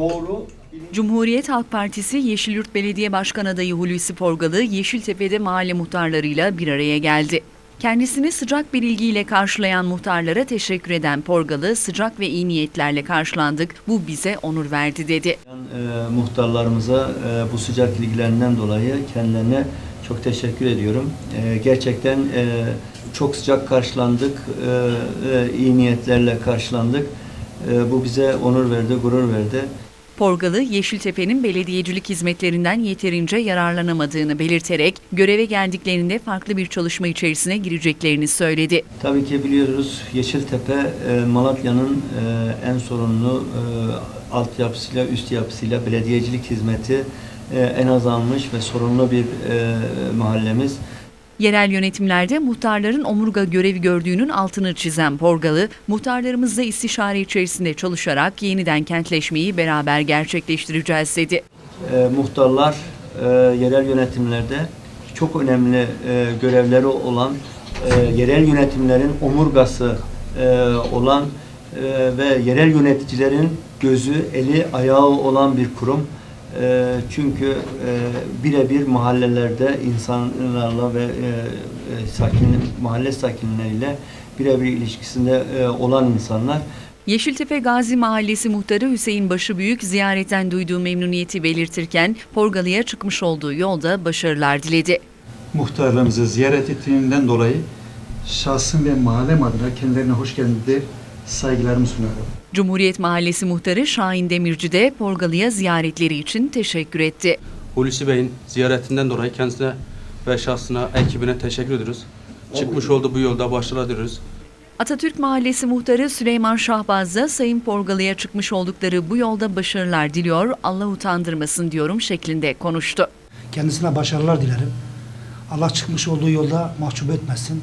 doğru Cumhuriyet Halk Partisi Yeşilyurt Belediye Başkan Adayı Hulusi Porgalı, Yeşiltepe'de mahalle muhtarlarıyla bir araya geldi. Kendisini sıcak bir ilgiyle karşılayan muhtarlara teşekkür eden Porgalı, sıcak ve iyi niyetlerle karşılandık, bu bize onur verdi dedi. e, muhtarlarımıza e, bu sıcak ilgilerinden dolayı kendilerine çok teşekkür ediyorum. E, gerçekten e, çok sıcak karşılandık, e, e, iyi niyetlerle karşılandık. E, bu bize onur verdi, gurur verdi. Porgalı, Yeşiltepe'nin belediyecilik hizmetlerinden yeterince yararlanamadığını belirterek, göreve geldiklerinde farklı bir çalışma içerisine gireceklerini söyledi. Tabii ki biliyoruz Yeşiltepe e, Malatya'nın e, en sorunlu e, altyapısıyla, üst yapısıyla belediyecilik hizmeti en azalmış ve sorunlu bir mahallemiz. Yerel yönetimlerde muhtarların omurga görevi gördüğünün altını çizen Porgalı, muhtarlarımızla istişare içerisinde çalışarak yeniden kentleşmeyi beraber gerçekleştireceğiz dedi. E, muhtarlar e, yerel yönetimlerde çok önemli e, görevleri olan, e, yerel yönetimlerin omurgası e, olan e, ve yerel yöneticilerin gözü, eli, ayağı olan bir kurum. E, çünkü e, birebir mahallelerde insanlarla ve e, e, sakin, mahalle sakinleriyle birebir ilişkisinde e, olan insanlar. Yeşiltepe Gazi Mahallesi muhtarı Hüseyin Başıbüyük ziyaretten duyduğu memnuniyeti belirtirken Porgalı'ya çıkmış olduğu yolda başarılar diledi. muhtarlarımızı ziyaret ettiğimden dolayı şahsım ve mahallem adına kendilerine hoş geldin saygılarımı sunarım. Cumhuriyet Mahallesi muhtarı Şahin Demirci de Porgalı'ya ziyaretleri için teşekkür etti. Hulusi Bey'in ziyaretinden dolayı kendisine ve şahsına, ekibine teşekkür ediyoruz. Çıkmış olduğu bu yolda başarılar diliyoruz. Atatürk Mahallesi muhtarı Süleyman Şahbaz da Sayın Porgalı'ya çıkmış oldukları bu yolda başarılar diliyor, Allah utandırmasın diyorum şeklinde konuştu. Kendisine başarılar dilerim. Allah çıkmış olduğu yolda mahcup etmesin.